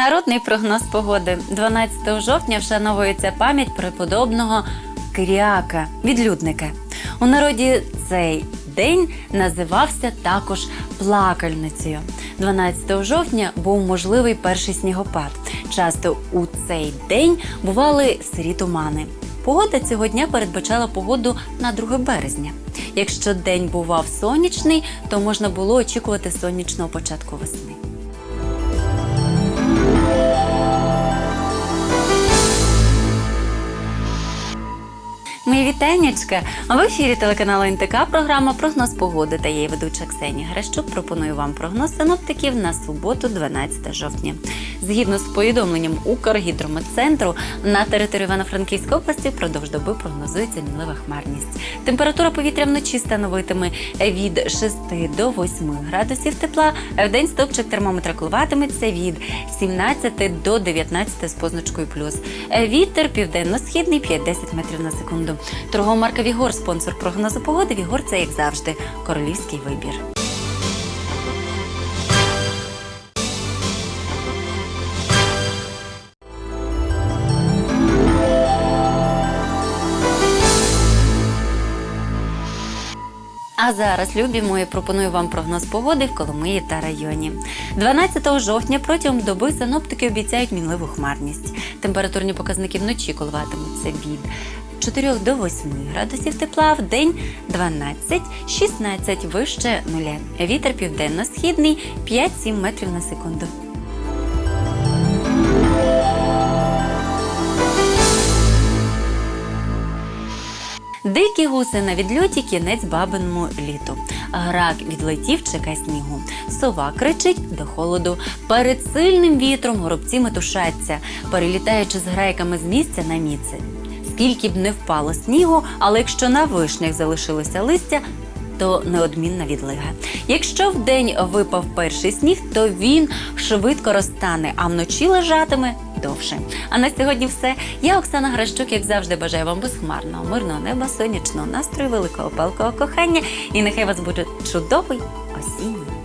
Народний прогноз погоди 12 жовтня вшановується пам'ять преподобного Киріака, відлюдника. У народі цей день називався також плакальницею. 12 жовтня був можливий перший снігопад. Часто у цей день бували сирі тумани. Погода цього дня передбачала погоду на 2 березня. Якщо день бував сонячний, то можна було очікувати сонячного початку весни. Мої вітаннячка! В ефірі телеканалу НТК програма Прогноз погоди та її ведуча Ксенія Грещук пропоную вам прогноз синоптиків на суботу, 12 жовтня. Згідно з повідомленням Укргідрометцентру, на території Івано-Франківської області впродовж доби прогнозується мінлива хмарність. Температура повітря вночі становитиме від 6 до 8 градусів тепла. В день стопчик термометра коливатиметься від 17 до 19 з позначкою плюс. Вітер південно-східний 5-10 метрів на секунду. Торгова марка Вігор, спонсор прогнозу погоди. Вігор це як завжди королівський вибір. А зараз, любі мої, пропоную вам прогноз погоди в Коломиї та районі. 12 жовтня протягом доби синоптики обіцяють мінливу хмарність. Температурні показники вночі коливатимуться від 4 до 8 градусів тепла, в день 12-16 вище нуля. Вітер південно-східний 5-7 метрів на секунду. Дикі гуси на відльоті кінець бабиному літу. Грак відлетів, чекає снігу. Сова кричить до холоду. Перед сильним вітром горобці метушаться, перелітаючи з грайками з місця на місце. Скільки б не впало снігу, але якщо на вишнях залишилося листя, то неодмінна відлига. Якщо вдень випав перший сніг, то він швидко розтане, а вночі лежатиме довше. А на сьогодні все. Я Оксана Гращук, як завжди, бажаю вам безхмарного, мирного неба, сонячного настрою, великого палкого кохання. І нехай вас буде чудовий осінній